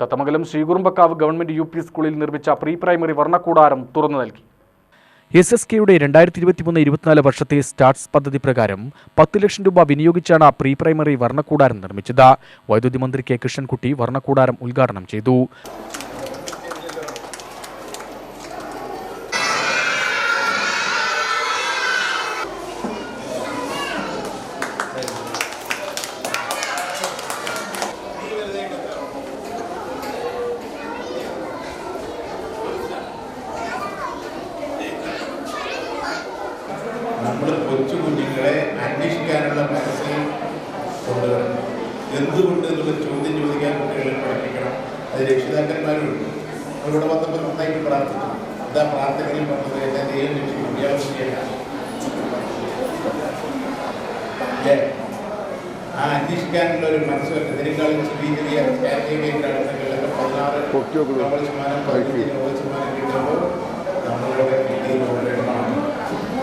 Thathamangalam ശ്രീകുറുമ്പക്കാവ് government U സ്കൂളിൽ നിർമ്മിച്ച pre primary വർണക്കൂടാരം തുറന്നു നൽകി. എസ് എസ് കെയുടെ രണ്ടായിരത്തി ഇരുപത്തിമൂന്ന് ഇരുപത്തിനാല് വർഷത്തെ സ്റ്റാർട്സ് പദ്ധതി പ്രകാരം പത്ത് ലക്ഷം രൂപ വിനിയോഗിച്ചാണ് പ്രീ പ്രൈമറി വർണക്കൂടാരം നിർമ്മിച്ചത്. വൈദ്യുതി മന്ത്രി കെ കൃഷ്ണൻകുട്ടി വർണക്കൂടാരം ഉദ്ഘാടനം ചെയ്തു. നമ്മൾ കൊച്ചു കുഞ്ഞുങ്ങളെ അന്വേഷിക്കാനുള്ള മനസ്സിൽ കൊണ്ടുവരണം. എന്തുകൊണ്ട് എന്നുള്ള ചോദ്യം ചോദിക്കാൻ കുട്ടികളെ പഠിപ്പിക്കണം. അത് രക്ഷിതാക്കന്മാരുണ്ട്. ഇവിടെ വന്നപ്പോൾ നന്നായിട്ട് പ്രാർത്ഥിച്ചു. എന്താ പ്രാർത്ഥനയും പറഞ്ഞത് എന്നെ ദൈവം രക്ഷിക്കും. ആ അന്വേഷിക്കാനുള്ള ഒരു മനസ്സ് ഇതിനേക്കാളും ചെറിയ ചെറിയ പതിനാറ് നൂറ് ശതമാനം പതിനഞ്ച് ശതമാനം കിട്ടുമ്പോൾ നമ്മളുടെ രീതിയിൽ കൊണ്ടുവരണം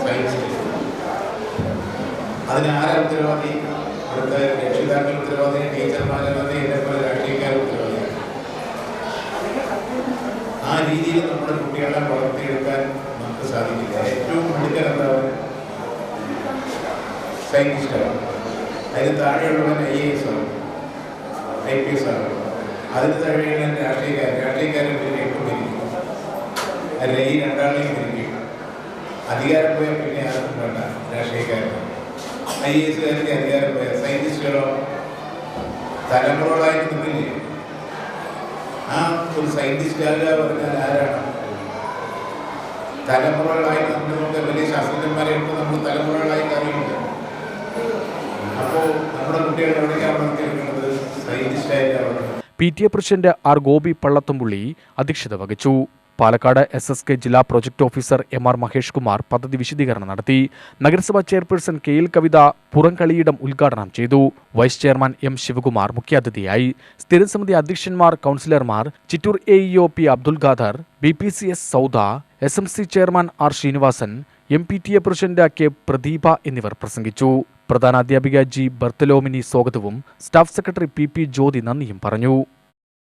സയൻസിൽ അതിന് ഉത്തരവാദി? അടുത്ത രക്ഷിതാക്കൾ ഉത്തരവാദി ടീച്ചർമാരല്ലാതെ എന്നെ പോലെ രാഷ്ട്രീയക്കാർ ഉത്തരവാദിയാണ് ആ രീതിയിൽ നമ്മുടെ കുട്ടികളെ വളർത്തിയെടുക്കാൻ നമുക്ക് സാധിക്കില്ല. ഏറ്റവും മിടുക്കൻ എന്താണ് സയന്റിസ്റ്റാണ് അതിന് താഴെയുള്ളവൻ ഐ എ എസ് ആണ്. ഐ പി എസ് ആണ്. അതിന് താഴെയുള്ള രാഷ്ട്രീയക്കാരൻ. രാഷ്ട്രീയക്കാരൻ പിന്നെ എട്ടും പിരിക്കും അല്ലെങ്കിൽ രണ്ടാളെയും അധികാരം പോയാൽ പിന്നെ ആർക്കും വേണ്ട രാഷ്ട്രീയക്കാരൻ. ഐ എ എസുകാരുടെ അധികാരം പോയ സയന്റിസ്റ്റുകളോ തലമുറകളായിട്ട് നിന്നില്ലേ? ആ ഒരു സയന്റിസ്റ്റ് അല്ല പറഞ്ഞാൽ ആരാണ്? തലമുറകളായി നമുക്ക് വലിയ ശാസ്ത്രജ്ഞന്മാരെ ഇപ്പോൾ നമ്മൾ തലമുറകളായി അറിയുന്നുണ്ട് അപ്പോൾ നമ്മുടെ കുട്ടികൾ എവിടേക്കാണ് വളർത്തിയെടുക്കുന്നത് സയന്റിസ്റ്റായിട്ടാണ് P T A president R Gopi Pallathumpulli അധ്യക്ഷത വഹിച്ചു. പാലക്കാട് എസ് എസ് കെ ജില്ലാ project officer M R Mahesh Kumar പദ്ധതി വിശദീകരണം നടത്തി. നഗരസഭാ ചെയർപേഴ്സൺ കെ എൽ കവിത പുറംകളിയിടം ഉദ്ഘാടനം ചെയ്തു. വൈസ് ചെയർമാൻ എം ശിവകുമാർ മുഖ്യാതിഥിയായി. സ്ഥിരം സമിതി അധ്യക്ഷന്മാർ കൗൺസിലർമാർ Chittur A E P Abdul Khader B P C S Sauda S M C chairman R Srinivasan M P T A president K Pradeepa എന്നിവർ പ്രസംഗിച്ചു. പ്രധാനാധ്യാപിക ജി ബർത്തലോമിനി സ്വാഗതവും staff secretary P P Jyothi നന്ദിയും പറഞ്ഞു.